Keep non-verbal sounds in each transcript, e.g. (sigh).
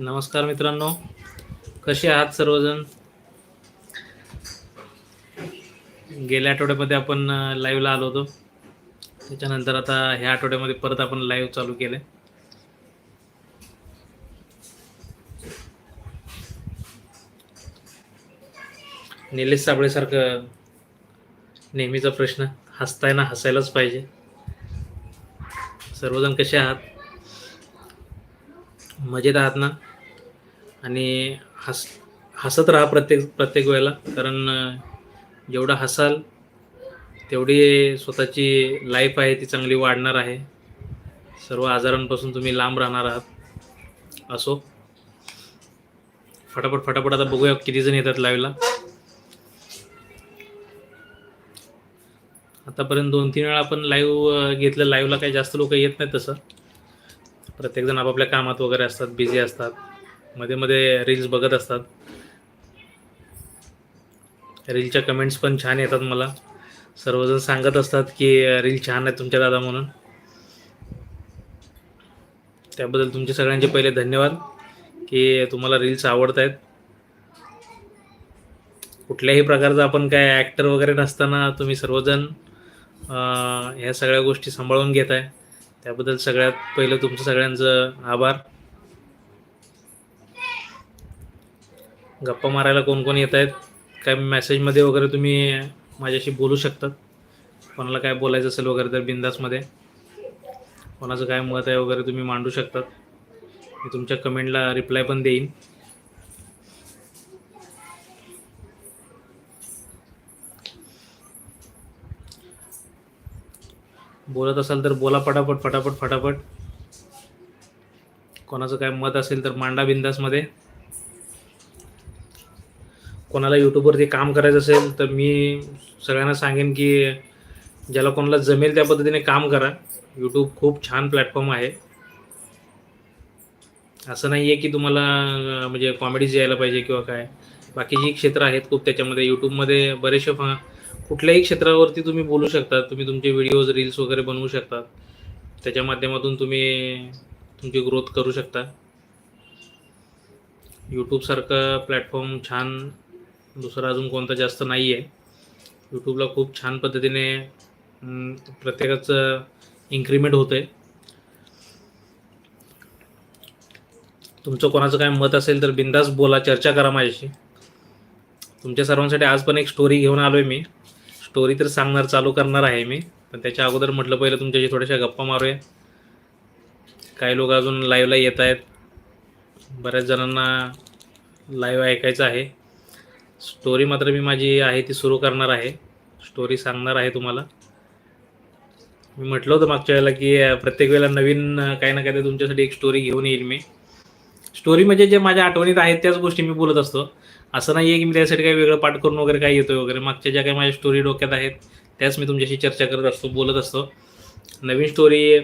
नमस्कार मित्रांनो. कसे आहात सर्वजण? गेल्या आठवड्यामध्ये आपण लाईव्हला आलो होतो. त्याच्यानंतर आता ह्या आठवड्यामध्ये परत आपण लाईव्ह चालू केले निलेश साबळेसारखं नेहमीचा प्रश्न हसताना हसायलाच पाहिजे. सर्वजण कसे आहात? मजेत आहात ना? आणि हस हसत राहा प्रत्येक प्रत्येक वेळेला. कारण जेवढं हसाल तेवढी स्वतःची लाईफ आहे ती चांगली वाढणार आहे. सर्व आजारांपासून तुम्ही लांब राहणार आहात. असो. फटाफट फटाफट आता बघूया किती जण येतात लाईव्हला आतापर्यंत दोन तीन वेळा आपण लाईव्ह घेतलं. लाईव्हला काही जास्त लोक येत नाहीत तसं. प्रत्येकजण आपापल्या कामात वगैरे असतात बिझी असतात. मध्ये मध्ये रील्स बघत असतात. रीलच्या कमेंट्स पण छान येतात मला. सर्वजण सांगत असतात की रील छान आहे तुमच्या दादा म्हणून. त्याबद्दल तुमचे सगळ्यांचे पहिले धन्यवाद की तुम्हाला रील्स आवडत आहेत कुठल्याही प्रकारचा आपण काय ॲक्टर वगैरे नसताना तुम्ही सर्वजण ह्या सगळ्या गोष्टी सांभाळून घेत आहे त्याबद्दल सगळ्यात पहिलं तुमचं सगळ्यांचं आभार. गप्पा मारायला कोण कोण येत आहेत? काय मेसेजमध्ये वगैरे तुम्ही माझ्याशी बोलू शकतात? कोणाला काय बोलायचं असेल वगैरे तर बिंदासमध्ये कोणाचं काय मत आहे वगैरे तुम्ही मांडू शकतात. मी तुमच्या कमेंटला रिप्लाय पण देईन. बोलत असाल तर बोला पटापट फटाफट फटाफट कोणाचं काय मत असेल तर मांडा बिंदासमध्ये कोणाला यूट्यूबवरती काम करायचं असेल तर मी सगळ्यांना सांगेन की ज्याला कोणाला जमेल त्या पद्धतीने काम करा. यूट्यूब खूप छान प्लॅटफॉर्म आहे. असं नाही आहे की तुम्हाला म्हणजे कॉमेडीज यायला पाहिजे किंवा काय. बाकीची क्षेत्र आहेत खूप त्याच्यामध्ये यूट्यूबमध्ये बरेचसे फा कुठल्याही क्षेत्रावरती तुम्ही बोलू शकता तुम्ही तुमचे व्हिडिओज रील्स वगैरे बनवू शकता त्याच्या माध्यमातून तुम्ही तुमची ग्रोथ करू शकता. यूट्यूबसारखं प्लॅटफॉर्म छान दुसरा अजून कोणता जास्त नाही आहे यूट्यूबला खूप छान पद्धतीने प्रत्येकाचं इन्क्रीमेंट होतं आहे तुमचं कोणाचं काय मत असेल तर बिंदास बोला चर्चा करा माझ्याशी. तुमच्या सर्वांसाठी आज पण एक स्टोरी घेऊन आलो आहे मी. स्टोरी तर सांगणार चालू करणार आहे मी. पण त्याच्या अगोदर म्हटलं पहिलं तुमच्याशी थोड्याशा गप्पा मारूया. काही लोक अजून लाईव्हला येत आहेत बऱ्याच जणांना लाईव्ह ऐकायचं आहे. स्टोरी मात्र मी माझी आहे ती सुरू करणार आहे. स्टोरी सांगणार आहे तुम्हाला. मी म्हटलं होतं मागच्या वेळेला की प्रत्येक वेळेला नवीन काही ना काही तुमच्यासाठी एक स्टोरी घेऊन येईल मी. स्टोरी म्हणजे जे माझ्या आठवणीत आहेत त्याच गोष्टी मी बोलत असतो. असं नाही आहे की मी त्यासाठी काही वेगळं पाठ करून वगैरे काय येतोय वगैरे. मागच्या ज्या काही माझ्या स्टोरी डोक्यात आहेत त्याच मी तुमच्याशी चर्चा करत असतो बोलत असतो. नवीन स्टोरी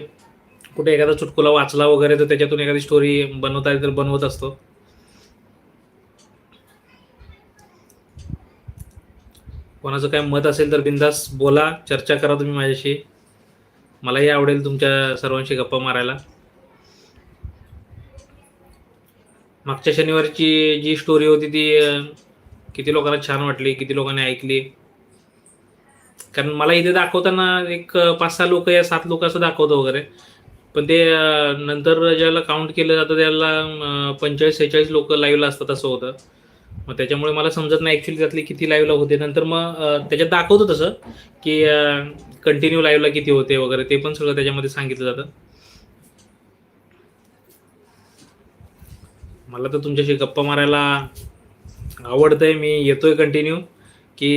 कुठे एखादा चुटकुला वाचला वगैरे तर त्याच्यातून एखादी स्टोरी बनवता येईल तर बनवत असतो. कोणाचं काय मत असेल तर बिंदास बोला चर्चा करा तुम्ही माझ्याशी. मलाही आवडेल तुमच्या सर्वांशी गप्पा मारायला. मागच्या शनिवारची जी स्टोरी होती ती किती लोकांना छान वाटली किती लोकांनी ऐकली. कारण मला इथे दाखवताना एक पाच सहा लोक या सात लोक असं दाखवतं वगैरे. पण ते नंतर ज्याला काउंट केलं जातं त्याला पंचेचाळीस सेहेचाळीस लोक लाईव्हला असतात असं होतं. मग त्याच्यामुळे मला समजत नाही ॲक्च्युली त्यातले किती लाईव्हला होते. नंतर मग त्याच्यात दाखवतो तसं की कंटिन्यू लाईव्हला किती होते वगैरे ते पण सगळं त्याच्यामध्ये सांगितलं जातं. मला तर तुमच्याशी गप्पा मारायला आवडतंय मी येतोय कंटिन्यू की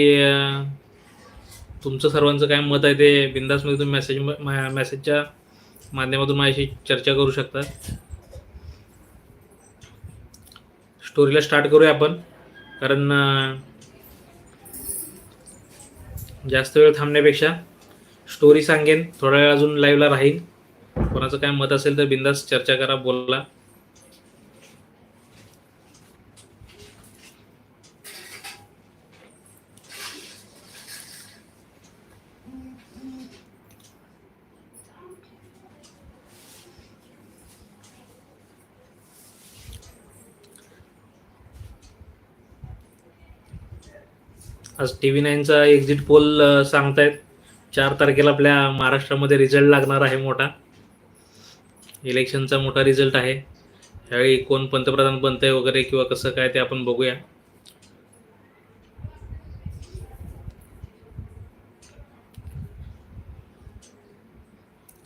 तुमचं सर्वांचं काय मत आहे ते बिंदासमध्ये तुम्ही मेसेज मेसेजच्या माध्यमातून माझ्याशी चर्चा करू शकता. स्टोरीला स्टार्ट करूया आपण. कारण जास्त वेळ थांबण्यापेक्षा स्टोरी सांगेन थोडा वेळ अजून लाईव्हला राहील कोणाचं काय मत असेल तर बिंदास चर्चा करा बोला. आज टी व्ही नाईनचा एक्झिट पोल सांगतायत. चार तारखेला आपल्या महाराष्ट्रामध्ये रिझल्ट लागणार आहे मोठा. इलेक्शनचा मोठा रिझल्ट आहे. ह्यावेळी कोण पंतप्रधान बनतंय वगैरे किंवा कसं काय ते आपण बघूया.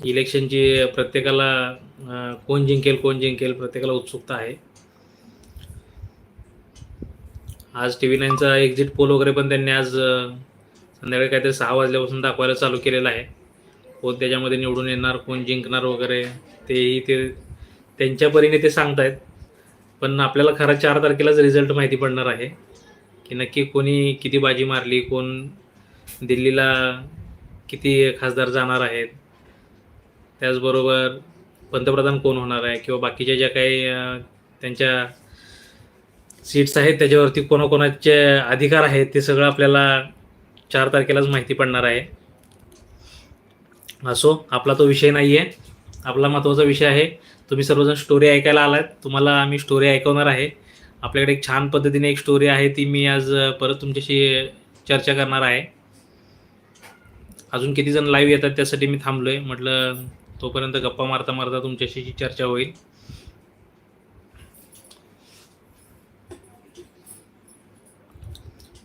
इलेक्शनची प्रत्येकाला कोण जिंकेल कोण जिंकेल प्रत्येकाला उत्सुकता आहे. आज टी व्ही नाईनचा एक्झिट पोल वगैरे पण त्यांनी आज संध्याकाळी काहीतरी सहा वाजल्यापासून दाखवायला चालू केलेला आहे. कोण त्याच्यामध्ये निवडून येणार कोण जिंकणार वगैरे तेही ते त्यांच्या परीने ते सांगतायत. पण आपल्याला खरा चार तारखेलाच रिझल्ट माहिती पडणार आहे. की नक्की कोणी किती बाजी मारली कोण दिल्लीला किती खासदार जाणार आहेत. त्याचबरोबर पंतप्रधान कोण होणार आहे किंवा बाकीच्या ज्या काही त्यांच्या सीट्स आहेत त्याच्यावरती कोणाकोणाचे अधिकार आहेत ते सगळं आपल्याला चार तारखेलाच माहिती पडणार आहे. असो आपला तो विषय नाही आहे आपला महत्त्वाचा विषय आहे. तुम्ही सर्वजण स्टोरी ऐकायला आलात. तुम्हाला आम्ही स्टोरी ऐकवणार आहे. आपल्याकडे एक छान पद्धतीने एक स्टोरी आहे ती मी आज परत तुमच्याशी चर्चा करणार आहे. अजून किती जण लाईव्ह येतात त्यासाठी मी थांबलो आहे म्हटलं तोपर्यंत गप्पा मारता मारता तुमच्याशी चर्चा होईल.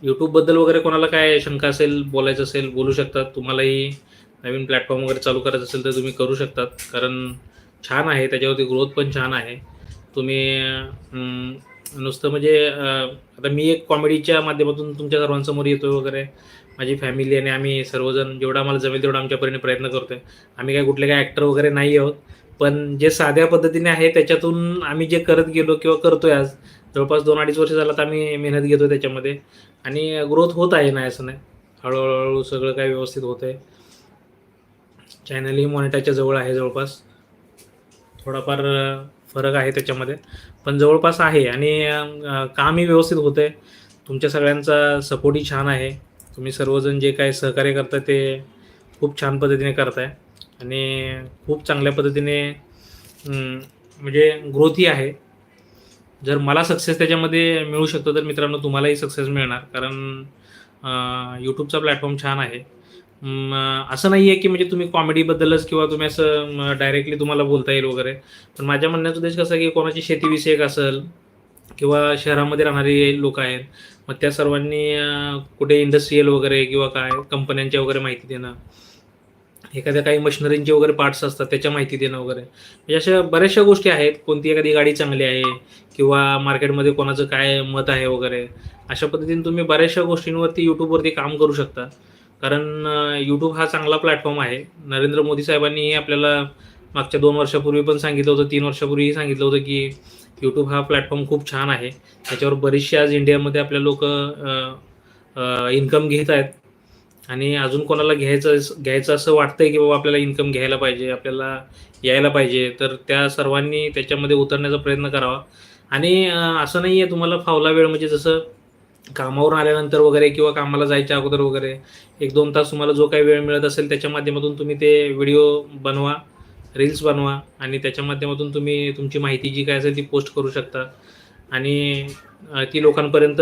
यूट्यूबबद्दल वगैरे कोणाला काय शंका असेल बोलायचं असेल बोलू शकतात. तुम्हालाही नवीन प्लॅटफॉर्म वगैरे चालू करायचं असेल तर तुम्ही करू शकतात. कारण छान आहे त्याच्यावरती ग्रोथ पण छान आहे. तुम्ही नुसतं म्हणजे आता मी एक कॉमेडीच्या माध्यमातून तुमच्या सर्वांसमोर येतो वगैरे. माझी फॅमिली आणि आम्ही सर्वजण जेवढा आम्हाला जमेल तेवढा आमच्या परीने प्रयत्न करतोय. आम्ही काय कुठले काय ॲक्टर वगैरे नाही आहोत. पण जे साध्या पद्धतीने आहे त्याच्यातून आम्ही जे करत गेलो किंवा करतोय आज जवळपास दोन अडीच वर्ष झालं तर आम्ही मेहनत घेतो त्याच्यामध्ये. आणि ग्रोथ होत आहे नाही असं नाही. हळूहळू सगळं काही व्यवस्थित होत आहे. चॅनलही मॉनिटाच्या जवळ आहे जवळपास. थोडाफार फरक आहे त्याच्यामध्ये. पण जवळपास आहे आणि कामही व्यवस्थित होतं आहे. तुमच्या सगळ्यांचा सपोर्टही छान आहे. तुम्ही सर्वजण जे काय सहकार्य करता ते खूप छान पद्धतीने करताय. आणि खूप चांगल्या पद्धतीने म्हणजे ग्रोथही आहे. जर मला सक्सेस त्याच्यामध्ये मिळू शकतो तर मित्रांनो तुम्हालाही सक्सेस मिळणार. कारण यूट्यूबचा प्लॅटफॉर्म छान आहे. असं नाही आहे की म्हणजे तुम्ही कॉमेडीबद्दलच किंवा तुम्ही असं डायरेक्टली तुम्हाला बोलता येईल वगैरे. पण माझ्या म्हणण्याचा उद्देश कसा की कोणाची शेतीविषयक असेल किंवा शहरामध्ये राहणारी लोक आहेत मग त्या सर्वांनी कुठे इंडस्ट्रीयल वगैरे किंवा काय कंपन्यांच्या वगैरे माहिती देणं. एखाद्या काही मशिनरींचे वगैरे पार्ट्स असतात त्याच्या माहिती देणं वगैरे. म्हणजे अशा बऱ्याचशा गोष्टी आहेत कोणती एखादी गाडी चांगली आहे किंवा मार्केटमध्ये कोणाचं काय मत आहे वगैरे अशा पद्धतीने तुम्ही बऱ्याचशा गोष्टींवरती यूट्यूबवरती काम करू शकता. कारण यूट्यूब हा चांगला प्लॅटफॉर्म आहे. नरेंद्र मोदी साहेबांनी आपल्याला मागच्या दोन वर्षापूर्वी पण सांगितलं होतं तीन वर्षापूर्वीही सांगितलं होतं की यूट्यूब हा प्लॅटफॉर्म खूप छान आहे. त्याच्यावर बरेचसे आज इंडियामध्ये आपल्या लोक इन्कम घेत आहेत. आणि अजून कोणाला घ्यायचं घ्यायचं असं वाटतंय की बाबा आपल्याला इन्कम घ्यायला पाहिजे आपल्याला यायला पाहिजे तर त्या सर्वांनी त्याच्यामध्ये उतरण्याचा प्रयत्न करावा. आणि असं नाही आहे तुम्हाला फावला वेळ म्हणजे जसं कामावरून आल्यानंतर वगैरे किंवा कामाला जायच्या अगोदर वगैरे एक दोन तास तुम्हाला जो काही वेळ मिळत असेल त्याच्या माध्यमातून तुम्ही ते व्हिडिओ बनवा रील्स बनवा आणि त्याच्या माध्यमातून तुम्ही तुमची माहिती जी काय असेल ती पोस्ट करू शकता. आणि ती लोकांपर्यंत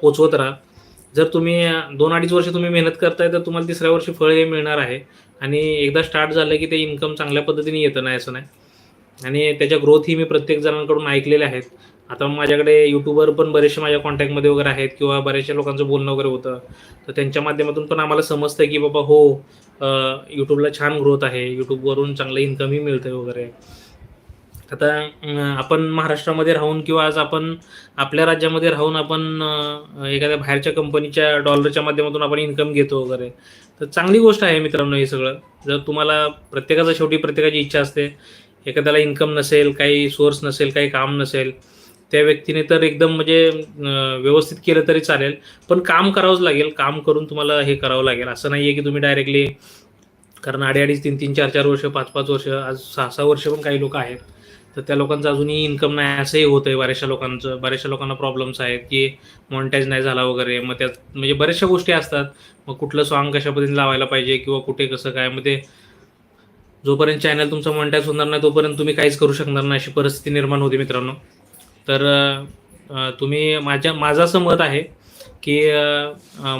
पोचवत राहा. जर तुम्ही दोन अडीच वर्ष तुम्ही मेहनत करताय तर तुम्हाला तिसऱ्या वर्षी फळ हे मिळणार आहे. आणि एकदा स्टार्ट झालं की ते इन्कम चांगल्या पद्धतीने येतं नाही असं नाही. आणि त्याच्या ग्रोथही मी प्रत्येक जणांकडून ऐकलेल्या आहेत. आता माझ्याकडे यूट्यूबवर पण बरेचसे माझ्या कॉन्टॅक्टमध्ये वगैरे आहेत किंवा बऱ्याचशा लोकांचं बोलणं वगैरे होतं. तर त्यांच्या माध्यमातून पण आम्हाला समजतं की बाबा हो यूट्यूबला छान ग्रोथ आहे. यूट्यूबवरून चांगलं इन्कमही मिळतं वगैरे. आता आपण महाराष्ट्रामध्ये राहून किंवा आज आपण आपल्या राज्यामध्ये राहून आपण एखाद्या बाहेरच्या कंपनीच्या डॉलरच्या माध्यमातून आपण इन्कम घेतो वगैरे. तर चांगली गोष्ट आहे मित्रांनो हे सगळं. जर तुम्हाला प्रत्येकाचा शेवटी प्रत्येकाची इच्छा असते एखाद्याला इन्कम नसेल काही सोर्स नसेल काही काम नसेल त्या व्यक्तीने तर एकदम म्हणजे व्यवस्थित केलं तरी चालेल. पण काम करावंच लागेल. काम करून तुम्हाला हे करावं लागेल. असं नाही आहे की तुम्ही डायरेक्टली कारण अडीच तीन तीन चार चार वर्ष पाच पाच वर्ष आज सहा सहा वर्ष पण काही लोक आहेत. तर त्या लोकांचं अजूनही इन्कम नाही असंही होतं आहे बऱ्याचशा लोकांचं. बऱ्याचशा लोकांना प्रॉब्लेम्स आहेत की मॉनिटाईज नाही झाला वगैरे. मग त्यात म्हणजे बऱ्याचशा गोष्टी असतात. मग कुठलं सॉन्ग कशा पद्धतीने लावायला पाहिजे किंवा कुठे कसं काय? मग ते जोपर्यंत चॅनल तुमचं मॉनिटाईज होणार नाही तोपर्यंत तुम्ही काहीच करू शकणार नाही अशी परिस्थिती निर्माण होते मित्रांनो. तर तुम्ही माझ्या माझं असं मत आहे की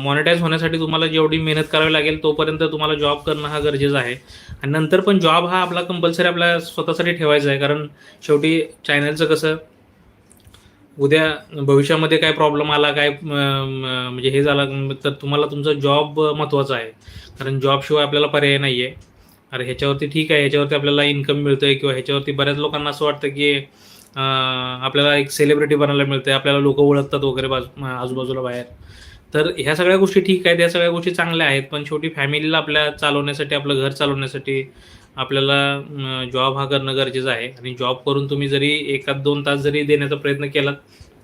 मॉनिटाईज होण्यासाठी तुम्हाला जेवढी मेहनत करावी लागेल तोपर्यंत तुम्हाला जॉब करणं हा गरजेचा आहे. आणि नंतर पण जॉब हा आपला कंपल्सरी आपल्या स्वतःसाठी ठेवायचा आहे. कारण शेवटी चॅनलचं कसं उद्या भविष्यामध्ये काय प्रॉब्लेम आला काय म्हणजे हे झालं तर तुम्हाला तुमचा जॉब महत्त्वाचा आहे. कारण जॉबशिवाय आपल्याला पर्याय नाही आहे अरे ह्याच्यावरती ठीक आहे ह्याच्यावरती आपल्याला इन्कम मिळतं आहे किंवा ह्याच्यावरती बऱ्याच लोकांना असं वाटतं की आपल्याला एक सेलिब्रिटी बनायला मिळते आपल्याला लोक ओळखतात वगैरे बाजू आजूबाजूला बाहेर. तर ह्या सगळ्या गोष्टी ठीक आहेत या सगळ्या गोष्टी चांगल्या आहेत पण शेवटी फॅमिलीला आपल्या चालवण्यासाठी आपलं घर चालवण्यासाठी आपल्याला जॉब हा करणं गरजेचं आहे. आणि जॉब करून तुम्ही जरी एकात दोन तास जरी देण्याचा प्रयत्न केलात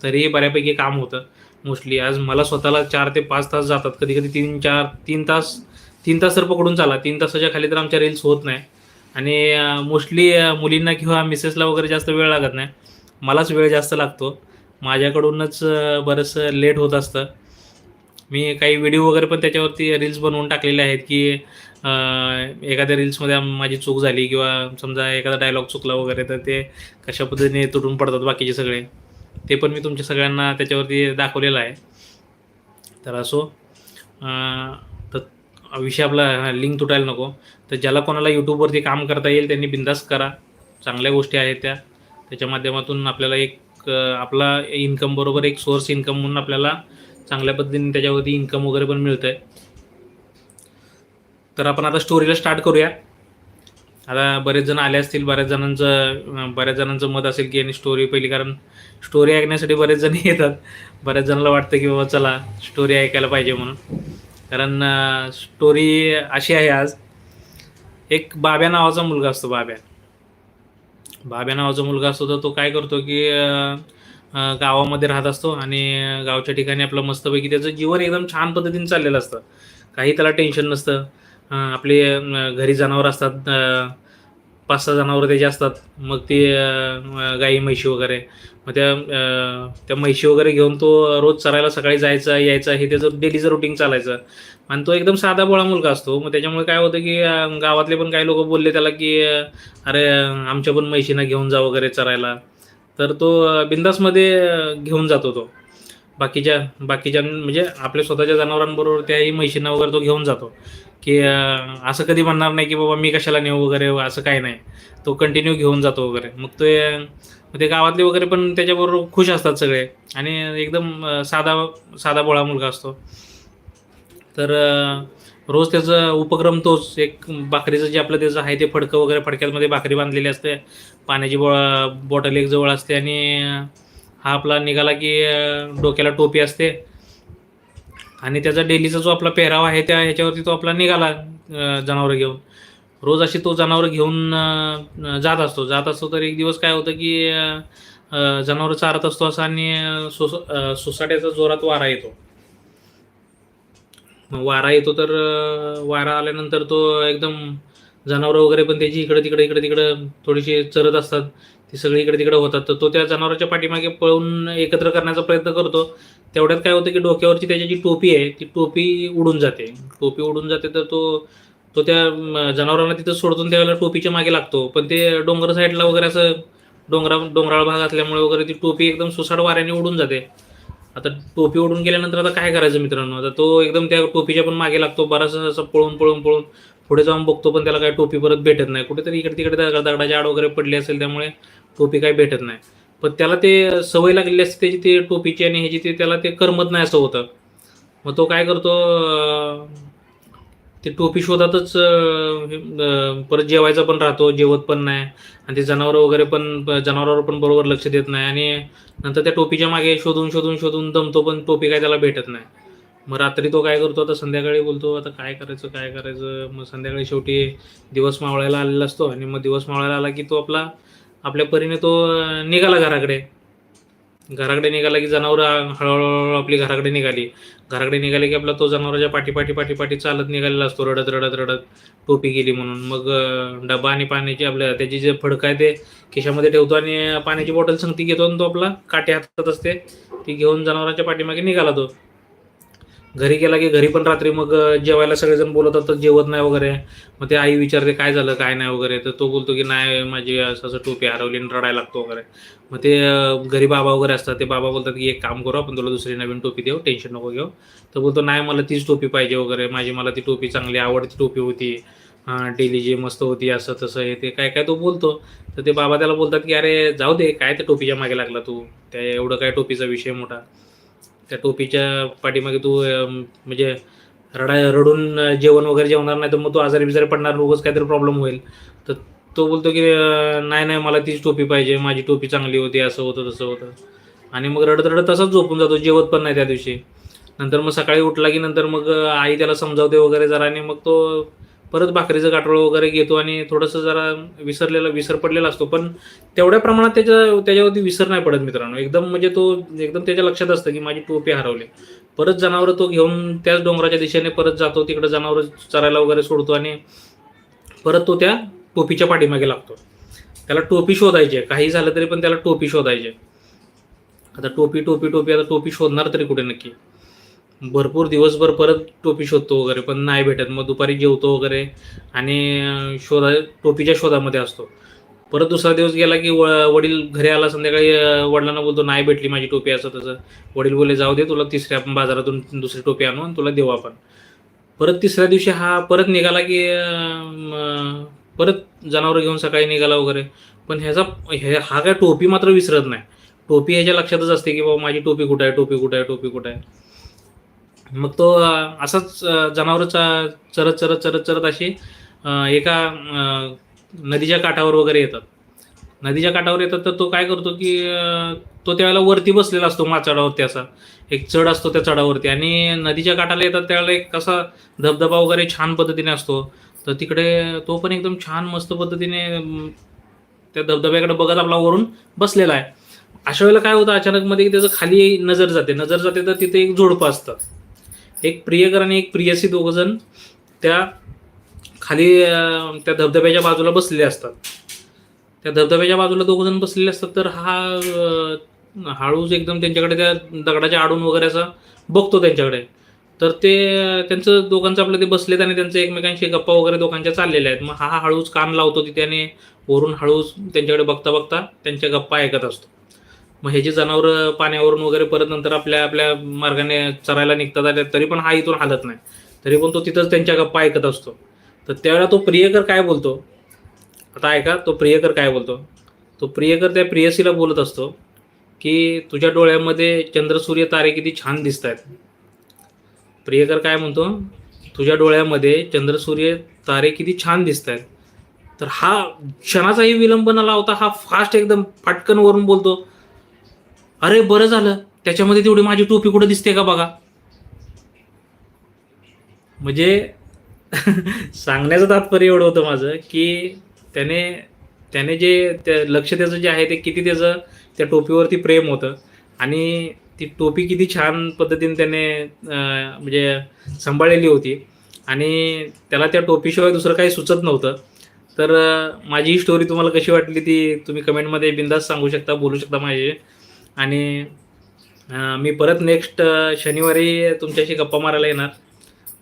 तरीही बऱ्यापैकी काम होतं. मोस्टली आज मला स्वतःला चार ते पाच तास जातात. कधी कधी तीन चार तीन तास तीन तास तर पकडून चाला. तीन तासाच्या खाली तर आमच्या रील्स होत नाही. आणि मोस्टली मुलींना किंवा मिसेसला वगैरे जास्त वेळ लागत नाही. मलाच वेळ जास्त लागतो. माझ्याकडूनच बरंचसं लेट होत असतं. मी काही व्हिडिओ वगैरे पण त्याच्यावरती रील्स बनवून टाकलेले आहेत की एखाद्या रील्समध्ये माझी चूक झाली किंवा समजा एखादा डायलॉग चुकला वगैरे तर ते कशा पद्धतीने तुटून पडतात बाकीचे सगळे ते पण मी तुमच्या सगळ्यांना त्याच्यावरती दाखवलेलं आहे. तर असो विषय आपला लिंक तुटायला नको. तर ज्याला कोणाला यूट्यूबवरती काम करता येईल त्यांनी बिंदास करा. चांगल्या गोष्टी आहेत त्या. त्याच्या माध्यमातून आपल्याला एक आपला इन्कम बरोबर एक सोर्स इन्कम म्हणून आपल्याला चांगल्या पद्धतीने त्याच्यावरती इन्कम वगैरे पण मिळतं आहे तर आपण आता स्टोरीला स्टार्ट करूया. आता बरेच जण आले असतील बऱ्याच जणांचं बऱ्याच जणांचं मत असेल की यांनी स्टोरी पहिली कारण स्टोरी ऐकण्यासाठी बरेच जण येतात. बऱ्याच जणांना वाटतं की बाबा चला स्टोरी ऐकायला पाहिजे म्हणून. कारण स्टोरी अशी आहे आज. एक बाब्या नावाचा मुलगा असतो बाब्या. बाब्या नावाचा मुलगा असतो तर तो काय करतो की गावामध्ये राहत असतो आणि गावच्या ठिकाणी आपलं मस्तपैकी त्याचं जीवन एकदम छान पद्धतीने चाललेलं असतं. काही त्याला टेन्शन नसतं. आपले घरी जनावर असतात पाच सहा जनावरं त्याची असतात. मग ती गाई म्हशी वगैरे. मग त्या त्या म्हशी वगैरे घेऊन तो रोज चरायला सकाळी जायचा यायचा हे त्याचं डेलीचं रुटीन चालायचं. आणि तो एकदम साधा बोळा मुलगा असतो. मग त्याच्यामुळे काय होतं की गावातले पण काही लोक बोलले त्याला की अरे आमच्या पण म्हशीना घेऊन जा वगैरे चरायला. तर तो बिंदासमध्ये घेऊन जातो तो. बाकीच्या बाकीच्या म्हणजे आपल्या स्वतःच्या जनावरांबरोबर त्याही म्हशींना वगैरे तो घेऊन जातो. की असं कधी म्हणणार नाही की बाबा मी कशाला नेऊ वगैरे असं काही नाही. तो कंटिन्यू घेऊन जातो वगैरे. मग ते ते गावातले वगैरे पण त्याच्याबरोबर खुश असतात सगळे. आणि एकदम साधा साधा बोळा मुलगा असतो. तर रोज त्याचा उपक्रम तोच. एक भाकरीचं जे आपलं त्याचं आहे ते फडकं वगैरे फडक्यामध्ये भाकरी बांधलेली असते. पाण्याची बॉ बॉटल एक जवळ असते. आणि हा आपला निघाला की डोक्याला टोपी असते. आणि त्याचा डेलीचा जो आपला पेहराव आहे त्या ह्याच्यावरती तो आपला निघाला जनावरं घेऊन. रोज अशी तो जनावरं घेऊन जात असतो. जात असतो तर एक दिवस काय होतं की जनावर जनावरं चारत असतो असा आणि सोस सोसाट्याचा जोरात वारा येतो. वारा येतो तर वारा आल्यानंतर तो एकदम जनावरं वगैरे पण त्याची इकडे तिकडे इकडे तिकडे थोडीशी चरत असतात. ती सगळी इकडे तिकडे होतात. तर तो त्या जनावराच्या पाठीमागे पळून एकत्र करण्याचा प्रयत्न करतो. तेवढ्यात काय होतं की डोक्यावरची त्याची जी टोपी आहे ती टोपी उडून जाते. टोपी उडून जाते तर तो तो त्या जनावरांना तिथं सोडतून त्यावेळेला टोपीच्या मागे लागतो. पण ते डोंगर साईडला वगैरे असं डोंगरा डोंगराळ भाग असल्यामुळे वगैरे ती टोपी एकदम सुसाड वाऱ्याने उडून जाते. आता टोपी उडून गेल्यानंतर आता काय करायचं मित्रांनो? आता तो एकदम त्या टोपीच्या पण मागे लागतो बराचसा असं पळून पळून पळून पुढे जाऊन बघतो पण त्याला काय टोपी परत भेटत नाही. कुठेतरी इकडे तिकडे दगड- दगडाची आड वगैरे पडली असेल त्यामुळे टोपी काही भेटत नाही. पण त्याला ते सवय लागलेली असते त्याची ते टोपीची आणि ह्याची ते त्याला ते करमत नाही असं होतं. मग तो काय करतो ते टोपी शोधातच हे, परत जेवायचा पण राहतो जेवत पण नाही. आणि ते जनावरं वगैरे पण जनावरावर पण बरोबर लक्ष देत नाही. आणि नंतर त्या टोपीच्या मागे शोधून शोधून शोधून दमतो पण टोपी काय त्याला भेटत नाही. मग रात्री तो काय करतो आता संध्याकाळी बोलतो आता काय करायचं काय करायचं? मग संध्याकाळी शेवटी दिवस मावळायला आलेला असतो. आणि मग दिवस मावळायला आला की तो आपला आपल्या परीने तो निघाला घराकडे. घराकडे निघाला की जनावरं हळूहळू आपली घराकडे निघाली. घराकडे निघाली की आपला तो जनावराच्या पाठी पाठी पाठी पाठी चालत निघालेला असतो रडत रडत रडत टोपी गेली म्हणून. मग डबा आणि पाण्याची आपल्या त्याची जे फडकं आहे ते खिशामध्ये ठेवतो आणि पाण्याची बॉटल संगती घेतो आणि तो आपला काटे हातात असते. ती घेऊन जनावराच्या पाठीमागे निघाला तो. घरी गेला की घरी पण रात्री मग जेवायला सगळेजण बोलत होतात जेवत नाही वगैरे. मग ते आई विचारते काय झालं काय नाही वगैरे? तर तो बोलतो की नाही माझी असं असं टोपी हरवली आणि रडायला लागतो वगैरे. मग ते घरी बाबा वगैरे असतात ते बाबा बोलतात की एक काम करू आपण तुला दुसरी नवीन टोपी देऊ टेन्शन नको घेऊ. तर बोलतो नाही मला तीच टोपी पाहिजे वगैरे माझी मला ती टोपी चांगली आवडती टोपी होती. डेली जे मस्त होती असं तसं हे ते काय काय तो बोलतो. तर ते बाबा त्याला बोलतात की अरे जाऊ दे काय त्या टोपीच्या मागे लागला तू? त्या एवढं काय टोपीचा विषय मोठा. त्या टोपीच्या पाठीमागे तू म्हणजे रडा रडून जेवण वगैरे जेवणार नाही तर मग तू आजारी बिजारी पडणार रोगच काहीतरी प्रॉब्लेम होईल. तर तो बोलतो की नाही नाही मला तीच टोपी पाहिजे माझी टोपी चांगली होती असं होतं तसं होतं. आणि मग रडत रडत तसाच झोपून जातो जेवत पण नाही त्या दिवशी. नंतर मग सकाळी उठला की नंतर मग आई त्याला समजावते वगैरे जरा आणि मग तो परत भाकरीचं गाठोळं वगैरे घेतो आणि थोडंसं जरा विसरलेला विसर पडलेला असतो. पण तेवढ्या प्रमाणात त्याच्या त्याच्यावरती विसर नाही पडत मित्रांनो. एकदम म्हणजे तो एकदम त्याच्या लक्षात असतं की माझी टोपी हरवली. परत जनावरं तो घेऊन त्याच डोंगराच्या दिशेने परत जातो तिकडे जनावरं चरायला वगैरे सोडतो आणि परत तो त्या टोपीच्या पाठीमागे लागतो. त्याला टोपी शोधायची आहे. काही झालं तरी पण त्याला टोपी शोधायची आहे. आता टोपी टोपी टोपी आता टोपी शोधणार तरी कुठे नक्की? भरपूर दिवसभर परत टोपी शोधतो वगैरे पण नाही भेटत. मग दुपारी जेवतो वगैरे आणि शोधा टोपीच्या शोधामध्ये असतो. परत दुसरा दिवस गेला की व वडील घरी आला संध्याकाळी वडिलांना बोलतो नाही भेटली माझी टोपी असं तसं. वडील बोलले जाऊ दे तुला तिसऱ्या बाजारातून दुसरी टोपी आणू आणि तुला देऊ आपण. परत तिसऱ्या दिवशी हा परत निघाला की परत जनावरं घेऊन सकाळी निघाला वगैरे. पण ह्याचा हे हा काय टोपी मात्र विसरत नाही. टोपी ह्याच्या लक्षातच असते की बाबा माझी टोपी कुठं आहे टोपी कुठं आहे टोपी कुठं आहे. मग तो अं, असाच जनावर चरत चरत चरत चरत अशी एका नदीच्या काठावर वगैरे येतात. नदीच्या काठावर येतात तर तो काय करतो की तो त्यावेळेला वरती बसलेला असतो माचाडावरती असा. एक चढ असतो त्या चढावरती आणि नदीच्या काठाला येतात त्यावेळेला एक कसा धबधबा वगैरे छान पद्धतीने असतो. तर तिकडे तो पण एकदम छान मस्त पद्धतीने त्या धबधब्याकडे बघत आपला वरून बसलेला आहे. अशा वेळेला काय होतं अचानक मध्ये की त्याचं खाली नजर जाते. नजर जाते तर तिथे एक जोडपं असतं एक प्रियकर आणि एक प्रियसी दोघंजण त्या खाली त्या धबधब्याच्या बाजूला बसलेले असतात. त्या धबधब्याच्या बाजूला दोघंजण बसलेले असतात तर हा हळूच एकदम त्यांच्याकडे त्या दगडाच्या आडून वगैरे असा बघतो त्यांच्याकडे. तर ते त्यांचं दोघांचं आपलं ते बसलेत आणि त्यांचं एकमेकांशी गप्पा वगैरे दोघांच्या चाललेल्या आहेत. मग हा हा हळूच कान लावतो तिथे आणि वरून हळूच त्यांच्याकडे बघता बघता त्यांच्या गप्पा ऐकत असतो. मग हे जे जनावरं पाण्यावरून वगैरे परत नंतर आपल्या आपल्या मार्गाने चरायला निघतात आले तरी पण हा इथून हालत नाही. तरी पण तो तिथंच त्यांच्या गप्पा ऐकत असतो. तर त्यावेळेला तो प्रियकर काय बोलतो? आता ऐका तो प्रियकर काय बोलतो? तो प्रियकर त्या प्रियसीला बोलत असतो की तुझ्या डोळ्यामध्ये चंद्रसूर्य तारे किती छान दिसत आहेत प्रियकर काय म्हणतो? तुझ्या डोळ्यामध्ये चंद्रसूर्य तारे किती छान दिसत आहेत तर हा क्षणाचाही विलंब न लावता हा फास्ट एकदम फाटकन वरून बोलतो. अरे बरं झालं. त्याच्यामध्ये तेवढी माझी टोपी कुठं दिसते का बघा? म्हणजे (laughs) सांगण्याचं तात्पर्य एवढं होतं माझं की त्याने त्याने जे त्या लक्ष त्याचं जे आहे ते किती त्याचं त्या टोपीवरती प्रेम होतं. आणि ती टोपी किती छान पद्धतीने त्याने म्हणजे सांभाळलेली होती. आणि त्याला त्या टोपीशिवाय दुसरं काही सुचत नव्हतं. तर माझी ही स्टोरी तुम्हाला कशी वाटली ती तुम्ही कमेंटमध्ये बिंदास सांगू शकता बोलू शकता माझी आणि मी परत नेक्स्ट शनिवारी तुमच्याशी गप्पा मारायला येणार.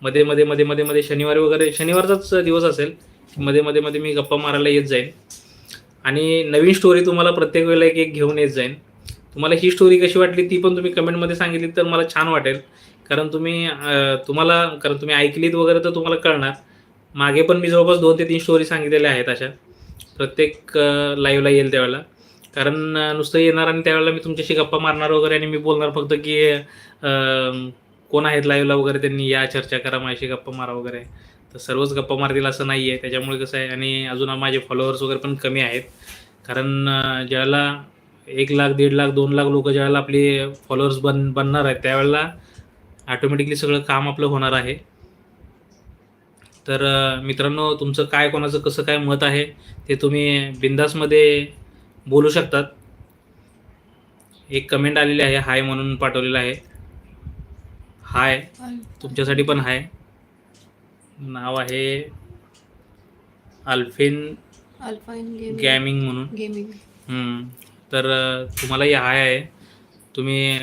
मध्ये मध्ये मध्ये मध्ये मध्ये शनिवारी वगैरे शनिवारचाच दिवस असेल मध्ये मध्ये मध्ये मी गप्पा मारायला येत जाईन. आणि नवीन स्टोरी तुम्हाला प्रत्येक वेळेला एक एक घेऊन येत जाईन. तुम्हाला ही स्टोरी कशी वाटली ती पण तुम्ही कमेंटमध्ये सांगितली तर मला छान वाटेल. कारण तुम्ही तुम्हाला कारण तुम्ही ऐकलीत वगैरे तर तुम्हाला कळणार. मागे पण मी जवळपास दोन ते तीन स्टोरी सांगितलेल्या आहेत अशा. प्रत्येक लाईव्हला येईल त्यावेळेला. कारण नुसतं येणार आणि त्यावेळेला मी तुमच्याशी गप्पा मारणार वगैरे आणि मी बोलणार फक्त की कोण आहेत लाईव्हला वगैरे त्यांनी या चर्चा करा माझ्याशी गप्पा मारा वगैरे. तर सर्वच गप्पा मारतील असं नाही आहे. त्याच्यामुळे कसं आहे आणि अजून माझे फॉलोअर्स वगैरे पण कमी आहेत. कारण ज्यावेळेला एक लाख दीड लाख दोन लाख लोक ज्यावेळेला आपले फॉलोअर्स बन बनणार आहेत त्यावेळेला ऑटोमॅटिकली सगळं काम आपलं होणार आहे. तर मित्रांनो तुमचं काय कोणाचं कसं काय मत आहे ते तुम्ही बिंदासमध्ये बोलू शकतात. एक कमेंट आलेली आहे हाय म्हणून पाठवलेलं आहे. हाय तुमच्यासाठी पण हाय नाव आहे अल्फिन गेमिंग. म्हणून. गेमिंग. तर तुम्हालाही हाय आहे. तुम्ही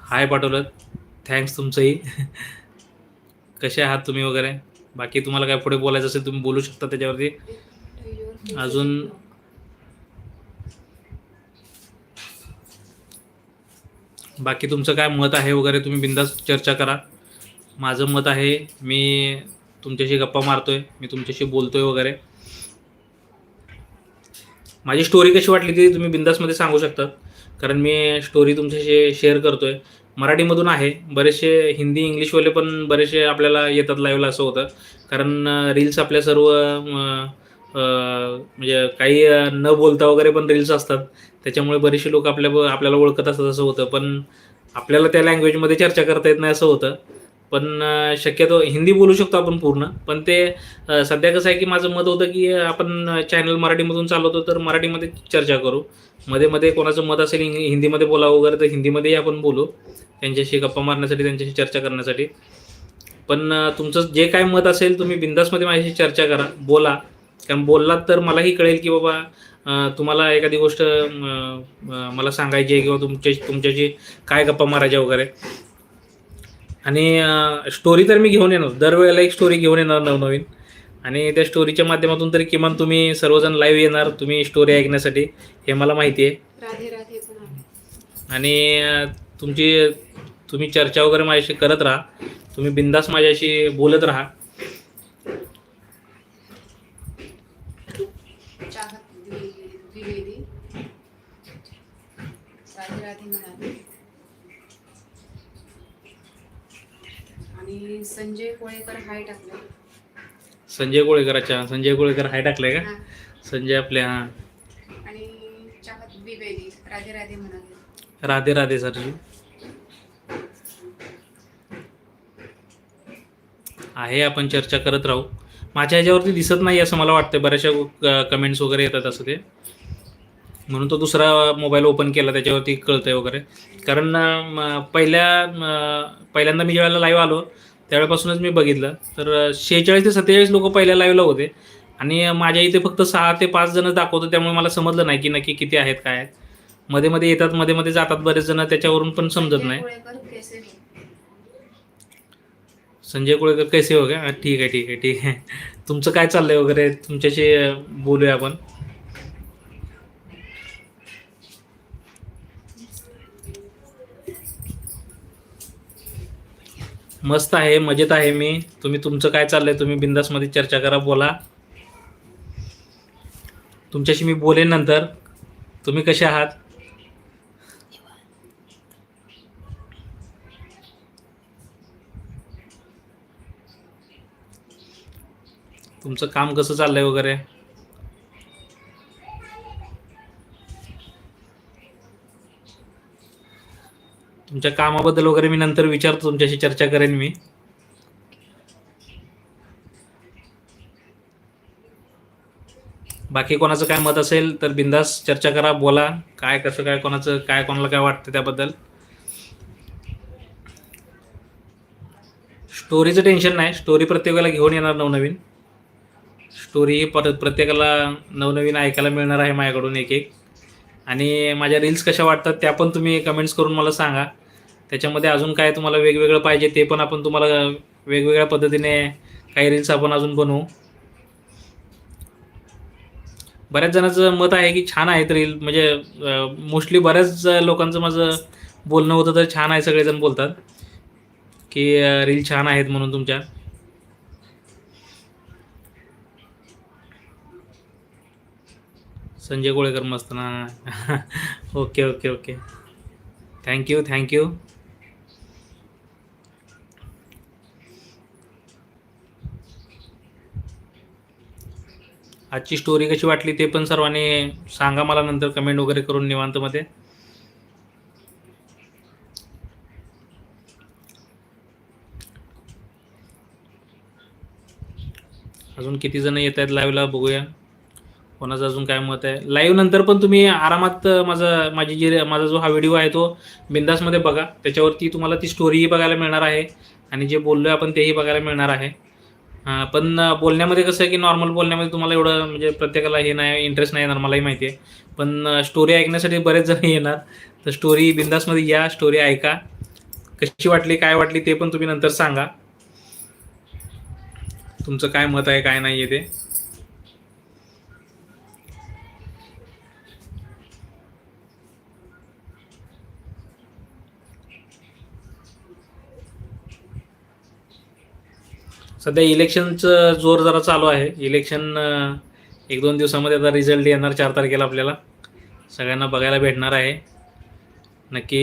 हाय पाठवलं. थँक्स तुमचंही. (laughs) कसे आहात तुम्ही वगैरे? बाकी तुम्हाला काय पुढे बोलायचं असेल तुम्ही बोलू शकता त्याच्यावरती. अजून बाकी तुमचं काय मत आहे वगैरे तुम्ही बिंदास चर्चा करा. माझं मत आहे मी तुमच्याशी गप्पा मारतोय मी तुमच्याशी बोलतोय वगैरे. माझी स्टोरी कशी वाटली ती तुम्ही बिंदासमध्ये सांगू शकता. कारण मी स्टोरी तुमच्याशी शेअर करतोय. मराठीमधून आहे बरेचसे हिंदी इंग्लिशवाले पण बरेचसे आपल्याला येतात लाईव्हला असं होतं. कारण रील्स आपल्या सर्व म्हणजे काही न बोलता वगैरे पण रील्स असतात. त्याच्यामुळे बरेचसे लोक आपल्या आपल्याला ओळखत असतात असं होतं. पण आपल्याला त्या लँग्वेजमध्ये चर्चा करता येत नाही असं होतं. पण शक्यतो हिंदी बोलू शकतो आपण पूर्ण. पण ते सध्या कसं आहे की माझं मत होतं की आपण चॅनल मराठीमधून चालवतो तर मराठीमध्ये चर्चा करू. मध्ये मध्ये कोणाचं मत असेल हिंदीमध्ये बोलावं वगैरे तर हिंदीमध्येही आपण बोलू. त्यांच्याशी गप्पा मारण्यासाठी त्यांच्याशी चर्चा करण्यासाठी. पण तुमचं जे काय मत असेल तुम्ही बिंदासमध्ये माझ्याशी चर्चा करा बोला. कारण बोललात तर मलाही कळेल की बाबा तुम्हाला एखादी गोष्ट मला सांगायची आहे किंवा तुमच्या तुमच्याशी काय गप्पा मारायच्या वगैरे. आणि स्टोरी तर मी घेऊन येणार. दरवेळेला एक स्टोरी घेऊन येणार नवनवीन आणि त्या स्टोरीच्या माध्यमातून तरी किमान तुम्ही सर्वजण लाईव्ह येणार तुम्ही स्टोरी ऐकण्यासाठी. हे मला माहिती आहे. आणि तुमची तुम्ही चर्चा वगैरे माझ्याशी करत राहा. तुम्ही बिंदास माझ्याशी बोलत राहा चाहत द्वि- द्विवेदी राधे राधे म्हणाले संजय कोळेकर हाय टाकलं संजय अच्छा संजय गोळेकर हाय टाकलंय का? हा. संजय आपले हां. आणि चाहत राधे राधे म्हणाले. राधे राधे सरजी आहे आपण चर्चा करत राहू. माझ्या ह्याच्यावरती दिसत नाही असं मला वाटतं बऱ्याचशा कमेंट्स वगैरे येतात असं ते. म्हणून तो दुसरा मोबाईल ओपन केला त्याच्यावरती कळतंय वगैरे. कारण अं, म, पहिल्या म, पहिल्यांदा मी ज्यावेळेला लाईव्ह आलो त्यावेळेपासूनच मी बघितलं. तर शेहेचाळीस ते सत्तेचाळीस लोक पहिल्या लाईव्हला होते. आणि माझ्या इथे फक्त सहा ते पाच जणं दाखवतो त्यामुळे मला समजलं नाही की नक्की किती आहेत काय आहेत. मध्ये मध्ये येतात मध्ये मध्ये जातात बरेच जण त्याच्यावरून पण समजत नाही. संजय कुळेकर कैसे हो गया? ठीक आहे ठीक आहे ठीक आहे. तुमचं काय चाललंय वगैरे? तुमच्याशी बोलूया आपण. मस्त आहे मजेत आहे मी. तुम्ही तुमचं काय चाललंय तुम्ही बिंदासमध्ये चर्चा करा बोला. तुमच्याशी मी बोलेन नंतर. तुम्ही कसे आहात? तुमचं काम कसं चाललंय वगैरे? तुमच्या कामाबद्दल वगैरे मी नंतर विचारतो तुमच्याशी चर्चा करेन मी. बाकी कोणाचं काय मत असेल तर बिंदास चर्चा करा बोला. काय कसं काय कोणाचं काय कोणाला काय वाटतं त्याबद्दल. स्टोरीचं टेन्शन नाही. स्टोरी प्रत्येकाला घेऊन येणार नवनवीन. स्टोरी परत प्रत्येकाला नवनवीन ऐकायला मिळणार आहे माझ्याकडून एक एक आणि माझ्या रील्स कशा वाटतात त्या पण तुम्ही कमेंट्स करून मला सांगा. त्याच्यामध्ये अजून काय तुम्हाला वेगवेगळं पाहिजे ते पण आपण तुम्हाला वेगवेगळ्या पद्धतीने काही रील्स आपण अजून बनवू. बऱ्याच जणांचं मत आहे की छान आहेत रील म्हणजे मोस्टली बऱ्याच लोकांचं माझं बोलणं होतं तर छान आहे सगळेजण बोलतात. की रील छान आहेत म्हणून तुमच्या. संजय गोळेकर मस्त ना. (laughs) Okay okay okay. Thank you thank you आजची स्टोरी कशी वाटली ते पण सर्वांनी सांगा मला नंतर कमेंट वगैरे करून निवांतमध्ये. अजून किती जण येत आहेत लाईव्हला बघूया. कोणाचं अजून काय मत आहे? लाईव्ह नंतर पण तुम्ही आरामात माझा माझी जी माझा जो हा व्हिडिओ आहे तो बिंदासमध्ये बघा. त्याच्यावरती तुम्हाला ती स्टोरीही बघायला मिळणार आहे. आणि जे बोललो आपण तेही बघायला मिळणार आहे. हां, पण बोलण्यामध्ये कसं आहे की नॉर्मल बोलण्यामध्ये तुम्हाला एवढं म्हणजे प्रत्येकाला हे नाही इंटरेस्ट नाही येणार मलाही माहिती आहे. पण स्टोरी ऐकण्यासाठी बरेच जण येणार. तर स्टोरी बिंदासमध्ये या स्टोरी ऐका. कशी वाटली काय वाटली ते पण तुम्ही नंतर सांगा. तुमचं काय मत आहे काय नाही आहे ते? सध्या इलेक्शनचं जोर जरा चालू आहे. इलेक्शन एक दोन दिवसामध्ये आता रिझल्ट येणार चार तारखेला आपल्याला. सगळ्यांना बघायला भेटणार आहे. नक्की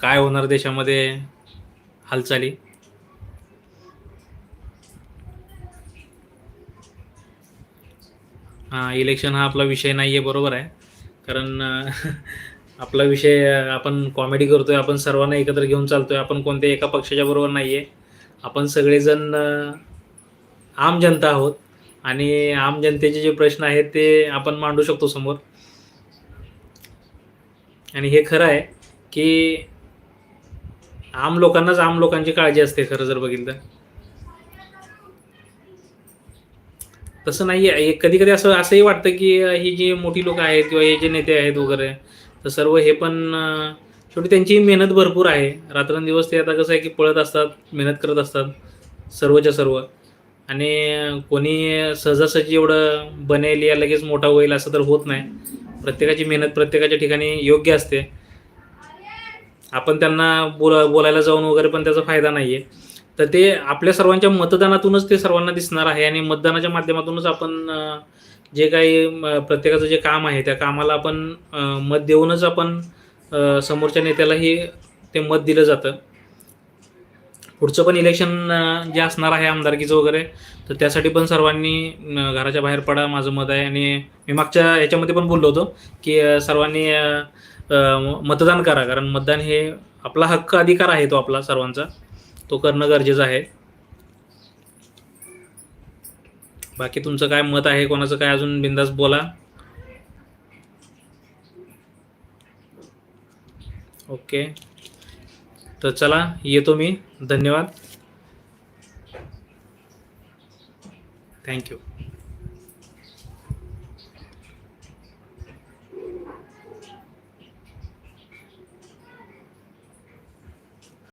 काय होणार देशामध्ये हालचाली? हां इलेक्शन हा आपला विषय नाही आहे बरोबर आहे. कारण (laughs) आपला विषय आपण कॉमेडी करतोय आपण सर्वांना एकत्र घेऊन चालतोय आपण कोणत्या एका पक्षाच्या बरोबर नाही आहे आपण सगळेजण आम जनता आहोत. आणि आम जनतेचे जे प्रश्न आहेत ते आपण मांडू शकतो समोर. आणि हे खरं आहे की आम लोकांनाच आम लोकांची काळजी असते खरं जर बघितलं तर. तसं नाही आहे. कधी कधी असं असंही वाटतं की ही जी मोठी लोक आहेत किंवा हे जे नेते आहेत वगैरे तर सर्व हे पण शेवटी त्यांची मेहनत भरपूर आहे. रात्रंदिवस ते आता कसं आहे की पळत असतात मेहनत करत असतात सर्वच्या सर्व. आणि कोणी सहजासहजी एवढं बनेल या लगेच मोठा होईल असं तर होत नाही. प्रत्येकाची मेहनत प्रत्येकाच्या ठिकाणी योग्य असते. आपण त्यांना बोला बोलायला जाऊन वगैरे पण त्याचा फायदा नाही आहे तर ते आपल्या सर्वांच्या मतदानातूनच ते सर्वांना दिसणार आहे आणि मतदानाच्या माध्यमातूनच आपण जे काही प्रत्येकाचं जे काम आहे त्या कामाला आपण मत देऊनच आपण समोरच्या नेत्यालाही ते मत दिलं जातं. पुढचं पण इलेक्शन जे असणार आहे आमदारकीचं वगैरे तर त्यासाठी पण सर्वांनी घराच्या बाहेर पडा माझं मत आहे. आणि मी मागच्या याच्यामध्ये पण बोललो होतो की सर्वांनी मतदान करा. कारण मतदान हे आपला हक्क अधिकार आहे तो आपला सर्वांचा. तो करणं गरजेचं आहे. बाकी तुमचं काय मत आहे? कोणाचं काय अजून बिंदास बोला. ओके. तर चला येतो मी. धन्यवाद. थँक्यू